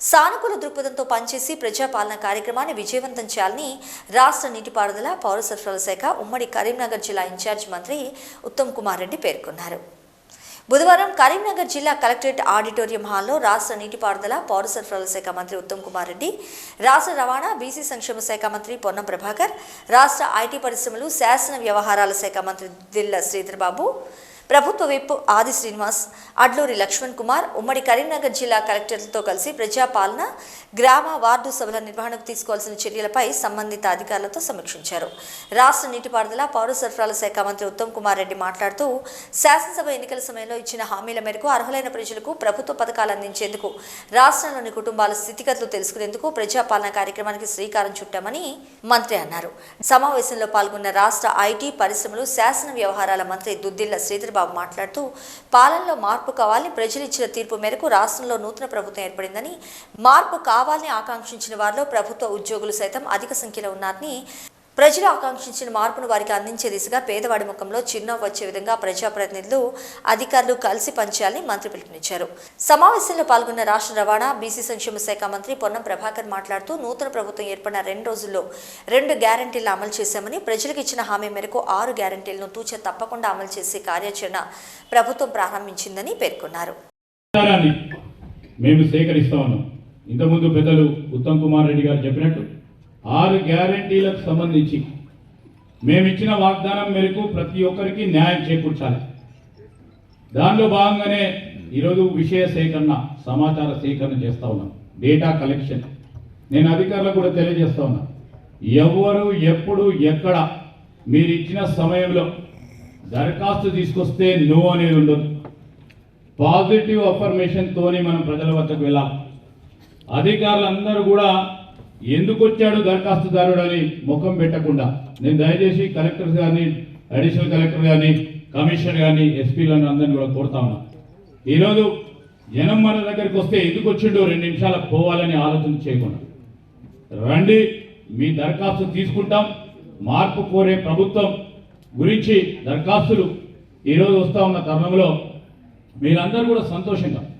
సానుకూల దృక్పథంతో పనిచేసి ప్రజాపాలన కార్యక్రమాన్ని విజయవంతం చేయాలని రాష్ట్ర నీటిపారుదల పౌర సరఫరాల శాఖ ఉమ్మడి కరీంనగర్ జిల్లా ఇన్ఛార్జ్ మంత్రి ఉత్తమ్ కుమార్ రెడ్డి పేర్కొన్నారు. బుధవారం కరీంనగర్ జిల్లా కలెక్టరేట్ ఆడిటోరియం హాల్లో రాష్ట్ర నీటిపారుదల పౌర సరఫరాల శాఖ మంత్రి ఉత్తమ్ కుమార్ రెడ్డి రాష్ట్ర రవాణా బీసీ సంక్షేమ శాఖ మంత్రి పొన్నం ప్రభాకర్ రాష్ట్ర ఐటీ పరిశ్రమలు శాసన వ్యవహారాల శాఖ మంత్రి దిల్ల శ్రీధర్ బాబు ప్రభుత్వ విప్ ఆది శ్రీనివాస్ అడ్లూరి లక్ష్మణ్ కుమార్ ఉమ్మడి కరీంనగర్ జిల్లా కలెక్టర్లతో కలిసి ప్రజాపాలన గ్రామ వార్డు సభల నిర్వహణకు తీసుకోవాల్సిన చర్యలపై సంబంధిత అధికారులతో సమీక్షించారు. రాష్ట్ర నీటిపారుదల పౌర సరఫరాల శాఖ మంత్రి ఉత్తమ్ కుమార్ రెడ్డి మాట్లాడుతూ శాసనసభ ఎన్నికల సమయంలో ఇచ్చిన హామీల మేరకు అర్హులైన ప్రజలకు ప్రభుత్వ పథకాలు అందించేందుకు రాష్ట్రంలోని కుటుంబాల స్థితిగతులు తెలుసుకునేందుకు ప్రజాపాలన కార్యక్రమానికి శ్రీకారం చుట్టామని మంత్రి అన్నారు. సమావేశంలో పాల్గొన్న రాష్ట్ర ఐటీ పరిశ్రమలు శాసన వ్యవహారాల మంత్రి దుద్దిల్ల శ్రీధర్ చంద్రబాబు మాట్లాడుతూ పాలనలో మార్పు కావాలని ప్రజలు ఇచ్చిన తీర్పు మేరకు రాష్ట్రంలో నూతన ప్రభుత్వం ఏర్పడిందని మార్పు కావాలని ఆకాంక్షించిన వారిలో ప్రభుత్వ ఉద్యోగులు సైతం అధిక సంఖ్యలో ఉన్నారని ప్రజలు ఆకాంక్షించిన మార్పును వారికి అందించే దిశగా పేదవాడి ముఖంలో చిరునవ్వు వచ్చే విధంగా ప్రజాప్రతినిధులు అధికారులు కలిసి పనిచేయాలని మంత్రి పిలుపునిచ్చారు. సమావేశంలో పాల్గొన్న రాష్ట్ర రవాణా బీసీ సంక్షేమ శాఖ మంత్రి పొన్నం ప్రభాకర్ మాట్లాడుతూ నూతన ప్రభుత్వం ఏర్పడిన రెండు రోజుల్లో రెండు గ్యారంటీలు అమలు చేశామని ప్రజలకు ఇచ్చిన హామీ మేరకు ఆరు గ్యారంటీలను తూచ తప్పకుండా అమలు చేసే కార్యాచరణ ప్రభుత్వం ప్రారంభించిందని పేర్కొన్నారు. మేము సేకరిస్తా ఉన్నాం. ఇంతకుముందు పెద్దలు ఉత్తమ్ కుమార్ రెడ్డి గారు చెప్పినట్టు ఆరు గ్యారంటీలకు సంబంధించి మేము ఇచ్చిన వాగ్దానం మేరకు ప్రతి ఒక్కరికి న్యాయం చేకూర్చాలి. దానిలో భాగంగానే ఈరోజు విషయ సేకరణ సమాచార సేకరణ చేస్తూ ఉన్నాం. Data collection. నేను అధికారులకు కూడా తెలియజేస్తా ఉన్నా. ఎవరు ఎప్పుడు ఎక్కడ మీరు ఇచ్చిన సమయంలో దరఖాస్తు తీసుకొస్తే నో అనేది ఉండదు. పాజిటివ్ అఫర్మేషన్తోనే మనం ప్రజల వద్దకు వెళ్ళాలి. అధికారులందరూ కూడా ఎందుకు వచ్చాడు దరఖాస్తుదారుడు అని ముఖం పెట్టకుండా? నేను దయచేసి కలెక్టర్ గారిని అడిషనల్ కలెక్టర్ గారిని కమిషనర్ గారిని ఎస్పీలను అందరిని కూడా కోరుతా ఉన్నా. ఈరోజు జనం మన దగ్గరికి వస్తే ఎందుకు వచ్చిండో రెండు నిమిషాలకు పోవాలని ఆలోచన చేయకుండా. రండి మీ దరఖాస్తు తీసుకుంటాం. మార్పు కోరే ప్రభుత్వం గురించి దరఖాస్తులు ఈరోజు వస్తూ ఉన్న తరుణంలో మీరందరూ కూడా సంతోషంగా.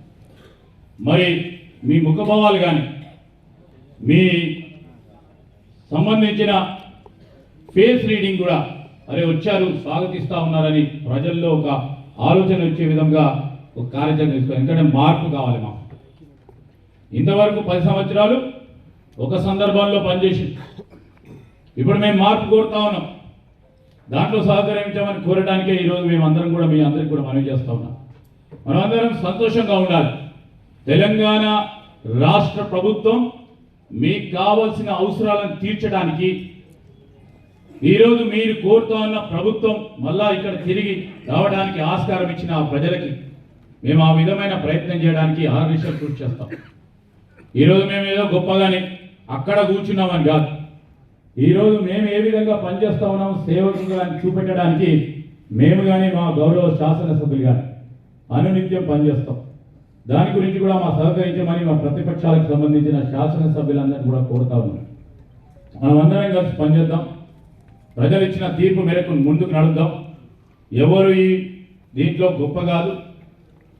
మరి మీ ముఖభావాలు కానీ మీ సంబంధించిన ఫేస్ రీడింగ్ కూడా అరే వచ్చారు స్వాగతిస్తా ఉన్నారని ప్రజల్లో ఒక ఆలోచన వచ్చే విధంగా ఒక కార్యాచరణ తీసుకోవాలి ఎందుకంటే మార్పు కావాలి మాకు. ఇంతవరకు పది సంవత్సరాలు ఒక సందర్భంలో పనిచేసి ఇప్పుడు మేము మార్పు కోరుతా ఉన్నాం. దాంట్లో సహకరించామని కోరడానికే ఈరోజు మేమందరం కూడా మీ అందరికి కూడా మనవి చేస్తా ఉన్నాం. మనమందరం సంతోషంగా ఉండాలి. తెలంగాణ రాష్ట్ర ప్రభుత్వం మీకు కావలసిన అవసరాలను తీర్చడానికి ఈరోజు మీరు కోరుతా ఉన్న ప్రభుత్వం మళ్ళా ఇక్కడ తిరిగి రావడానికి ఆస్కారం ఇచ్చిన ఆ ప్రజలకి మేము ఆ విధమైన ప్రయత్నం చేయడానికి ఆర్నిషం కృషి చేస్తాం. ఈరోజు మేము ఏదో గొప్పగానే అక్కడ కూర్చున్నామని కాదు. ఈరోజు మేము ఏ విధంగా పనిచేస్తా ఉన్నాం సేవకులుగా అని చూపెట్టడానికి మేము కానీ మా గౌరవ శాసనసభ్యులు కానీ అనునిత్యం పనిచేస్తాం. దాని గురించి కూడా మా సహకరించమని మా ప్రతిపక్షాలకు సంబంధించిన శాసనసభ్యులందరినీ కూడా కోరుతా ఉన్నాం. మనం అందరం కలిసి పనిచేద్దాం. ప్రజలు ఇచ్చిన తీర్పు మేరకు ముందుకు నడుద్దాం. ఎవరు ఈ దీంట్లో గొప్ప కాదు.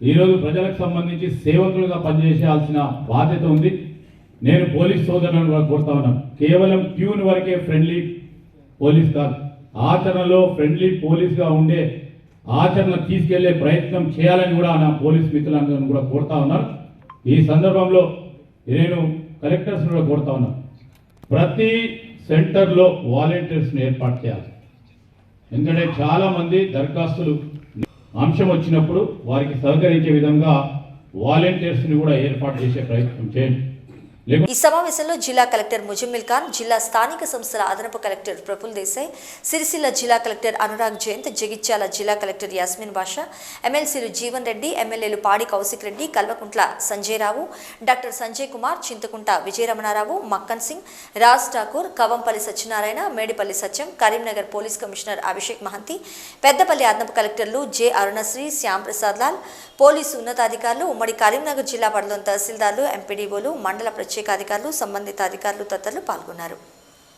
ఈరోజు ప్రజలకు సంబంధించి సేవకులుగా పనిచేసేయాల్సిన బాధ్యత ఉంది. నేను పోలీస్ సోదరులను కూడా కోరుతా ఉన్నాను. కేవలం ట్యూన్ వరకే ఫ్రెండ్లీ పోలీస్ కాదు. ఆచరణలో ఫ్రెండ్లీ పోలీస్గా ఉండే ఆచరణ తీసుకెళ్ళే ప్రయత్నం చేయాలని కూడా నా పోలీస్ మిత్రులందరూ కూడా కోరుతా ఉన్నారు. ఈ సందర్భంలో నేను కలెక్టర్స్ కూడా కోరుతా ఉన్నాను ప్రతి సెంటర్లో వాలంటీర్స్ని ఏర్పాటు చేయాలి. ఎందుకంటే చాలామంది దరఖాస్తులు అంశం వచ్చినప్పుడు వారికి సహకరించే విధంగా వాలంటీర్స్ని కూడా ఏర్పాటు చేసే ప్రయత్నం చేయండి. ఈ సమావేశంలో జిల్లా కలెక్టర్ ముజమ్మిల్ ఖాన్ జిల్లా స్థానిక సంస్థల అదనపు కలెక్టర్ ప్రఫుల్ దేశాయ్ సిరిసిల్ల జిల్లా కలెక్టర్ అనురాగ్ జయంత్ జగిత్యాల జిల్లా కలెక్టర్ యాస్మిన్ బాషా ఎమ్మెల్సీలు జీవన్ రెడ్డి ఎమ్మెల్యేలు Padi Kaushik Reddy Kalvakuntla Sanjay Rao doctor Sanjay Kumar Chintakunta Vijayaramanarao Makkan Singh Raj Thakur Kavvampalli Satyanarayana Medipalli Satyam Karimnagar police commissioner Abhishek Mohanty Peddapalli అదనపు కలెక్టర్లు జె అరుణశ్రీ శ్యాంప్రసాద్ లాల్ పోలీసు ఉన్నతాధికారులు ఉమ్మడి కరీంనగర్ జిల్లా పరిధిలోని తహసీల్దార్లు ఎంపీడీఓలు మండల ప్రత్యేక అధికారులు సంబంధిత అధికారులు తదితరులు పాల్గొన్నారు.